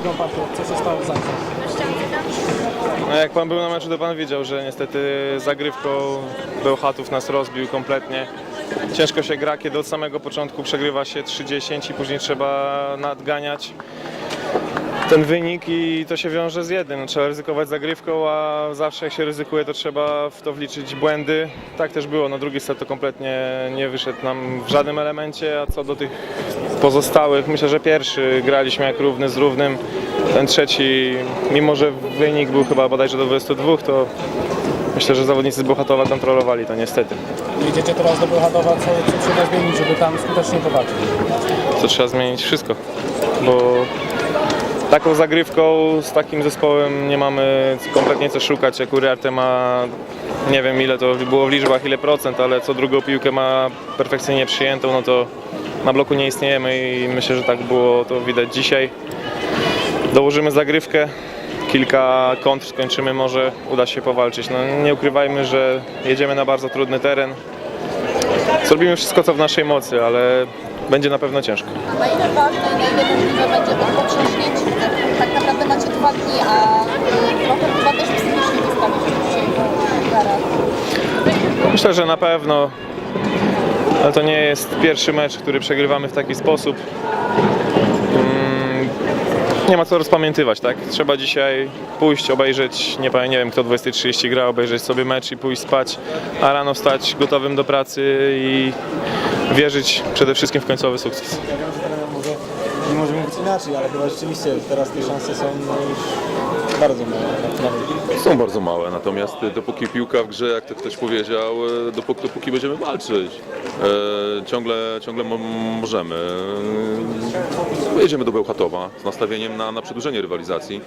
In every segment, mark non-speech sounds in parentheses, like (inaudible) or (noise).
drugą partię. Co się stało w? No jak pan był na meczu, to pan widział, że niestety zagrywką Bełchatów nas rozbił kompletnie. Ciężko się gra, kiedy od samego początku przegrywa się 3-10 i później trzeba nadganiać ten wynik i to się wiąże z jednym. Trzeba ryzykować zagrywką, a zawsze jak się ryzykuje, to trzeba w to wliczyć błędy. Tak też było. No drugi set to kompletnie nie wyszedł nam w żadnym elemencie, a co do tych pozostałych, myślę, że pierwszy graliśmy jak równy z równym. Ten trzeci, mimo że wynik był chyba bodajże do 22, to myślę, że zawodnicy z Bohatowa kontrolowali to niestety. Jedziecie teraz do Bełchatowa, co, co trzeba zmienić, żeby tam skutecznie powalczyć? To trzeba zmienić wszystko, bo taką zagrywką z takim zespołem nie mamy kompletnie co szukać. Jak Uriarte ma, nie wiem ile to było w liczbach, ile procent, ale co drugą piłkę ma perfekcyjnie przyjętą, no to na bloku nie istniejemy i myślę, że tak było to widać dzisiaj. Dołożymy zagrywkę, kilka kontr skończymy, może uda się powalczyć. No, nie ukrywajmy, że jedziemy na bardzo trudny teren. Zrobimy wszystko co w naszej mocy, ale będzie na pewno ciężko. Na ile ważne, na ile będzie macie dwa dni, a trochę chyba też psychicznie wystawić dzisiaj. Myślę, że na pewno. Ale to nie jest pierwszy mecz, który przegrywamy w taki sposób. Mm, Nie ma co rozpamiętywać, tak? Trzeba dzisiaj pójść, obejrzeć, nie, nie wiem kto 20.30 gra, obejrzeć sobie mecz i pójść spać, a rano wstać gotowym do pracy i wierzyć przede wszystkim w końcowy sukces. Ja wiem, że trener może nie może mówić inaczej, ale chyba rzeczywiście teraz te szanse są już bardzo małe. tak. Są bardzo małe, natomiast dopóki piłka w grze, jak to ktoś powiedział, e, dopóki, dopóki będziemy walczyć, e, ciągle, ciągle mo- możemy. E, Jedziemy do Bełchatowa z nastawieniem na, na przedłużenie rywalizacji.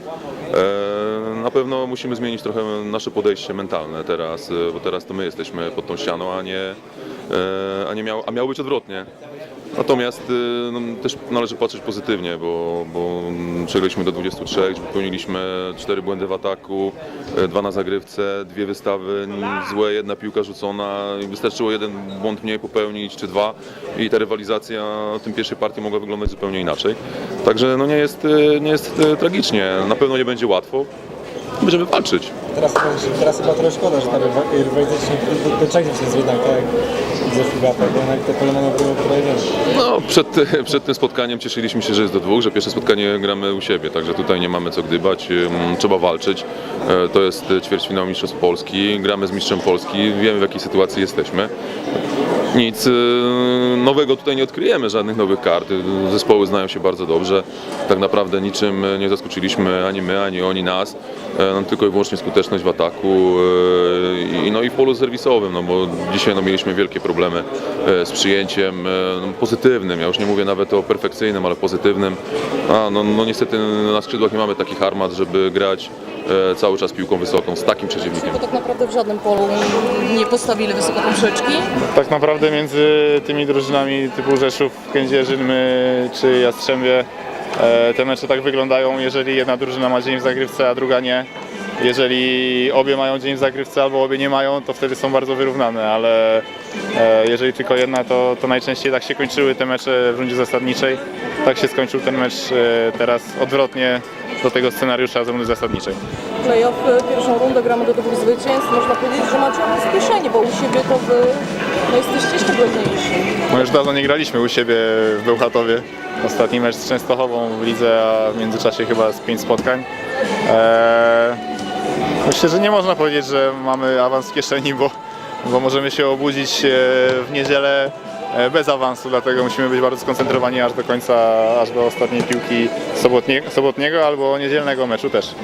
E, na pewno musimy zmienić trochę nasze podejście mentalne teraz, e, bo teraz to my jesteśmy pod tą ścianą, a nie, e, a nie miało, a miało być odwrotnie. Natomiast y, no, też należy patrzeć pozytywnie, bo, bo mm, przegraliśmy do 23, popełniliśmy cztery błędy w ataku, y, dwa na zagrywce, dwie wystawy złe, jedna piłka rzucona wystarczyło jeden błąd mniej popełnić czy dwa i ta rywalizacja w tym pierwszej partii mogła wyglądać zupełnie inaczej. Także no, nie, jest, y, nie jest y, tragicznie, na pewno nie będzie łatwo, będziemy walczyć. Teraz, teraz chyba trochę szkoda, że ta rywa- rywalizacja do, do, Czechów jest jednak tak ze Fugata, bo jednak te pole manewrowe tutaj. No, przed, (laughs) przed tym spotkaniem cieszyliśmy się, że jest do dwóch, że pierwsze spotkanie gramy u siebie, także tutaj nie mamy co gdybać, trzeba walczyć. E, To jest ćwierćfinał Mistrzostw Polski, gramy z Mistrzem Polski, wiemy w jakiej sytuacji jesteśmy. Nic y, nowego tutaj nie odkryjemy, żadnych nowych kart. Zespoły znają się bardzo dobrze. Tak naprawdę niczym nie zaskoczyliśmy ani my, ani oni nas. E, Tylko i wyłącznie skuteczność w ataku e, i, no i w polu serwisowym, no bo dzisiaj no, mieliśmy wielkie problemy e, z przyjęciem e, no, pozytywnym. Ja już nie mówię nawet o perfekcyjnym, ale pozytywnym. A, no, no niestety na skrzydłach nie mamy takich armat, żeby grać cały czas piłką wysoką z takim przeciwnikiem. Bo tak naprawdę w żadnym polu nie postawili wysoko poprzeczki. tak naprawdę między tymi drużynami typu Rzeszów, Kędzierzyn my, czy Jastrzębie te mecze tak wyglądają, jeżeli jedna drużyna ma dzień w zagrywce, a druga nie. Jeżeli obie mają dzień w zagrywce albo obie nie mają, to wtedy są bardzo wyrównane, ale e, jeżeli tylko jedna, to, to najczęściej tak się kończyły te mecze w rundzie zasadniczej. Tak się skończył ten mecz e, teraz odwrotnie do tego scenariusza z rundy zasadniczej. Playoff y, pierwszą rundę gramy do dwóch zwycięstw. Można powiedzieć, że macie przyspieszenie, bo u siebie to wy no, jesteście jeszcze. My już dawno nie graliśmy u siebie w Bełchatowie. Ostatni mecz z Częstochową w lidze, a w międzyczasie chyba z pięć spotkań. Eee, myślę, że nie można powiedzieć, że mamy awans w kieszeni, bo, bo możemy się obudzić e, w niedzielę e, bez awansu, dlatego musimy być bardzo skoncentrowani aż do końca, aż do ostatniej piłki sobotnie, sobotniego albo niedzielnego meczu też.